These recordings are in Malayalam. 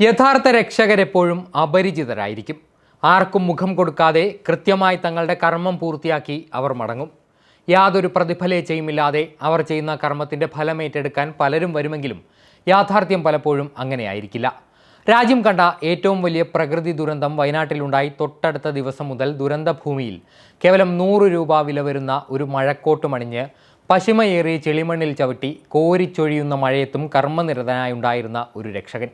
യഥാർത്ഥ രക്ഷകരെപ്പോഴും അപരിചിതരായിരിക്കും. ആർക്കും മുഖം കൊടുക്കാതെ കൃത്യമായി തങ്ങളുടെ കർമ്മം പൂർത്തിയാക്കി അവർ മടങ്ങും. യാതൊരു പ്രതിഫലേച്ഛയുമില്ലാതെ അവർ ചെയ്യുന്ന കർമ്മത്തിന്റെ ഫലമേറ്റെടുക്കാൻ പലരും വരുമെങ്കിലും യാഥാർത്ഥ്യം പലപ്പോഴും അങ്ങനെയായിരിക്കില്ല. രാജ്യം കണ്ട ഏറ്റവും വലിയ പ്രകൃതി ദുരന്തം വയനാട്ടിലുണ്ടായി തൊട്ടടുത്ത ദിവസം മുതൽ ദുരന്തഭൂമിയിൽ കേവലം നൂറ് രൂപ വില വരുന്ന ഒരു മഴക്കോട്ടുമണിഞ്ഞ് പശിമയേറിയ ചെളിമണ്ണിൽ ചവിട്ടി കോരിച്ചൊഴിയുന്ന മഴയത്തും കർമ്മനിരതനായുണ്ടായിരുന്ന ഒരു രക്ഷകൻ.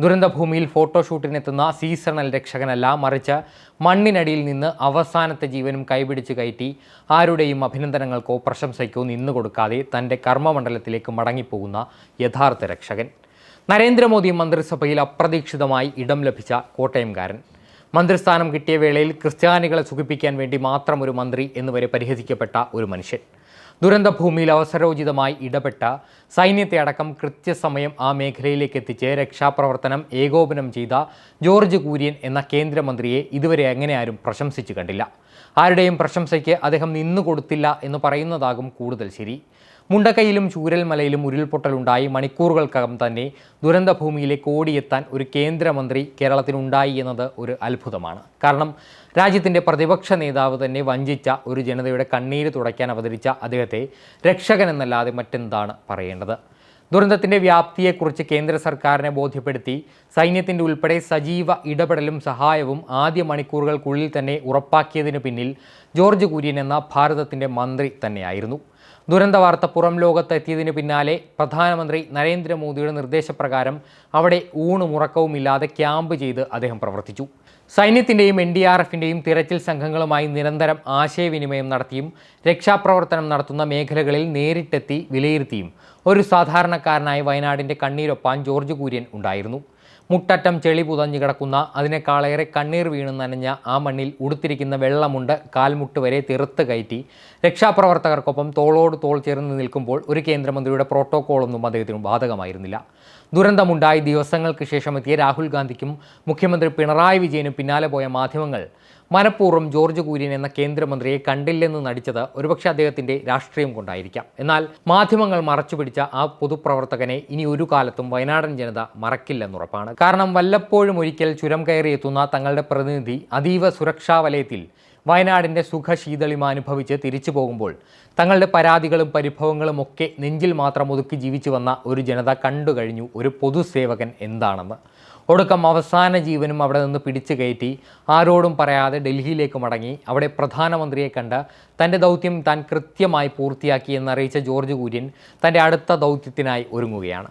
ദുരന്തഭൂമിയിൽ ഫോട്ടോഷൂട്ടിനെത്തുന്ന സീസണൽ രക്ഷകനല്ല മറിച്ച് മണ്ണിനടിയിൽ നിന്ന് അവസാനത്തെ ജീവനും കൈപിടിച്ച് കയറ്റി ആരുടെയും അഭിനന്ദനങ്ങൾക്കോ പ്രശംസയ്ക്കോ നിന്നു കൊടുക്കാതെ തന്റെ കർമ്മമണ്ഡലത്തിലേക്ക് മടങ്ങിപ്പോകുന്ന യഥാർത്ഥ രക്ഷകൻ. നരേന്ദ്രമോദി മന്ത്രിസഭയിൽ അപ്രതീക്ഷിതമായി ഇടം ലഭിച്ച കോട്ടയംകാരൻ. മന്ത്രിസ്ഥാനം കിട്ടിയ വേളയിൽ ക്രിസ്ത്യാനികളെ സുഖിപ്പിക്കാൻ വേണ്ടി മാത്രം ഒരു മന്ത്രി എന്നുവരെ പരിഹസിക്കപ്പെട്ട ഒരു മനുഷ്യൻ. ദുരന്തഭൂമിയിൽ അവസരോചിതമായി ഇടപെട്ട സൈന്യത്തെ അടക്കം കൃത്യസമയം ആ മേഖലയിലേക്ക് എത്തിച്ച് രക്ഷാപ്രവർത്തനം ഏകോപനം ചെയ്ത ജോർജ് കുര്യൻ എന്ന കേന്ദ്രമന്ത്രിയെ ഇതുവരെ എങ്ങനെ ആരും പ്രശംസിച്ചു കണ്ടില്ല. ആരുടെയും പ്രശംസയ്ക്ക് അദ്ദേഹം നിന്നു നിന്നുകൊടുത്തില്ല എന്ന് പറയുന്നതാകും കൂടുതൽ ശരി. മുണ്ടക്കൈയിലും ചൂരൽമലയിലും ഉരുൾപൊട്ടലുണ്ടായി. മണിക്കൂറുകൾക്കകം തന്നെ ദുരന്തഭൂമിയിലേക്ക് ഓടിയെത്താൻ ഒരു കേന്ദ്രമന്ത്രി കേരളത്തിനുണ്ടായി എന്നത് ഒരു അത്ഭുതമാണ്. കാരണം രാജ്യത്തിന്റെ പ്രതിപക്ഷ നേതാവ് തന്നെ വഞ്ചിച്ച ഒരു ജനതയുടെ കണ്ണീര് തുടയ്ക്കാൻ അവതരിച്ച അദ്ദേഹത്തെ രക്ഷകൻ എന്നല്ലാതെ മറ്റെന്താണ് പറയേണ്ടത്? ദുരന്തത്തിന്റെ വ്യാപ്തിയെക്കുറിച്ച് കേന്ദ്ര സർക്കാരിനെ ബോധ്യപ്പെടുത്തി സൈന്യത്തിന്റെ ഉൾപ്പെടെ സജീവ ഇടപെടലും സഹായവും ആദ്യ മണിക്കൂറുകൾക്കുള്ളിൽ തന്നെ ഉറപ്പാക്കിയതിനു പിന്നിൽ ജോർജ് കുര്യൻ എന്ന ഭാരതത്തിന്റെ മന്ത്രി തന്നെയായിരുന്നു. ദുരന്ത വാർത്ത പുറം ലോകത്ത് എത്തിയതിന് പിന്നാലെ പ്രധാനമന്ത്രി നരേന്ദ്രമോദിയുടെ നിർദ്ദേശപ്രകാരം അവിടെ ഊണുമുറക്കവും ഇല്ലാതെ ക്യാമ്പ് ചെയ്ത് അദ്ദേഹം പ്രവർത്തിച്ചു. സൈന്യത്തിന്റെയും എൻ ഡി ആർ എഫിന്റെയും തിരച്ചിൽ സംഘങ്ങളുമായി നിരന്തരം ആശയവിനിമയം നടത്തിയും രക്ഷാപ്രവർത്തനം നടത്തുന്ന മേഖലകളിൽ നേരിട്ടെത്തി വിലയിരുത്തിയും ഒരു സാധാരണക്കാരനായ വയനാടിന്റെ കണ്ണീരൊപ്പാൻ ജോർജ് കുര്യൻ ഉണ്ടായിരുന്നു. മുട്ടറ്റം ചെളി പുതഞ്ഞു കിടക്കുന്ന അതിനേക്കാളേറെ കണ്ണീർ വീണ് നനഞ്ഞ ആ മണ്ണിൽ ഉടുത്തിരിക്കുന്ന വെള്ളമുണ്ട് കാൽമുട്ട് വരെ തെറുത്ത് കയറ്റി. രക്ഷാപ്രവർത്തകർക്കൊപ്പം തോളോട് തോൾ ചേർന്ന് നിൽക്കുമ്പോൾ ഒരു കേന്ദ്രമന്ത്രിയുടെ പ്രോട്ടോക്കോളൊന്നും അദ്ദേഹത്തിന് ബാധകമായിരുന്നില്ല. ദുരന്തമുണ്ടായി ദിവസങ്ങൾക്ക് ശേഷം എത്തിയ രാഹുൽ ഗാന്ധിക്കും മുഖ്യമന്ത്രി പിണറായി വിജയനും പിന്നാലെ പോയ മാധ്യമങ്ങൾ മനഃപൂർവം ജോർജ് കുര്യൻ എന്ന കേന്ദ്രമന്ത്രിയെ കണ്ടില്ലെന്ന് നടിച്ചത് ഒരുപക്ഷെ അദ്ദേഹത്തിന്റെ രാഷ്ട്രീയം കൊണ്ടായിരിക്കാം. എന്നാൽ മാധ്യമങ്ങൾ മറച്ചുപിടിച്ച ആ പൊതുപ്രവർത്തകനെ ഇനി ഒരു കാലത്തും വയനാടൻ ജനത മറക്കില്ലെന്നുറപ്പാണ്. കാരണം വല്ലപ്പോഴും ഒരിക്കൽ ചുരം കയറിയെത്തുന്ന തങ്ങളുടെ പ്രതിനിധി അതീവ സുരക്ഷാ വലയത്തിൽ വയനാടിന്റെ സുഖശീതളിമ അനുഭവിച്ച് തിരിച്ചു പോകുമ്പോൾ തങ്ങളുടെ പരാതികളും പരിഭവങ്ങളും ഒക്കെ നെഞ്ചിൽ മാത്രം ഒതുക്കി ജീവിച്ചു വന്ന ഒരു ജനത കണ്ടു കഴിഞ്ഞു ഒരു പൊതുസേവകൻ എന്താണെന്ന്. ഒടുക്കം അവസാന ജീവനും അവിടെ നിന്ന് പിടിച്ചു കയറ്റി. ആരോടും പറയാതെ ഡൽഹിയിലേക്ക് മടങ്ങി. അവിടെ പ്രധാനമന്ത്രിയെ കണ്ട് തന്റെ ദൗത്യം താൻ കൃത്യമായി പൂർത്തിയാക്കി എന്നറിയിച്ച ജോർജ് കുര്യൻ തന്റെ അടുത്ത ദൗത്യത്തിനായി ഒരുങ്ങുകയാണ്.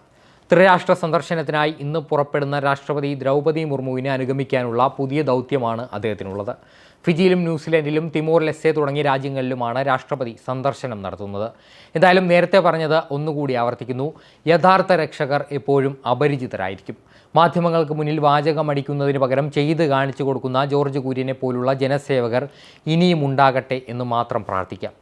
ത്രിരാഷ്ട്ര സന്ദർശനത്തിനായി ഇന്ന് പുറപ്പെടുന്ന രാഷ്ട്രപതി ദ്രൗപദി മുർമുവിനെ അനുഗമിക്കാനുള്ള പുതിയ ദൗത്യമാണ് അദ്ദേഹത്തിനുള്ളത്. ഫിജിയിലും ന്യൂസിലൻഡിലും തിമോർ ലെസ്സെ തുടങ്ങിയ രാജ്യങ്ങളിലുമാണ് രാഷ്ട്രപതി സന്ദർശനം നടത്തുന്നത്. എന്തായാലും നേരത്തെ പറഞ്ഞത് ഒന്നുകൂടി ആവർത്തിക്കുന്നു. യഥാർത്ഥ രക്ഷകർ എപ്പോഴും അപരിചിതരായിരിക്കും. മാധ്യമങ്ങൾക്ക് മുന്നിൽ വാചകം അടിക്കുന്നതിന് പകരം ചെയ്ത് കാണിച്ചു കൊടുക്കുന്ന ജോർജ് കുര്യനെ പോലുള്ള ജനസേവകർ ഇനിയും ഉണ്ടാകട്ടെ എന്ന് മാത്രം പ്രാർത്ഥിക്കാം.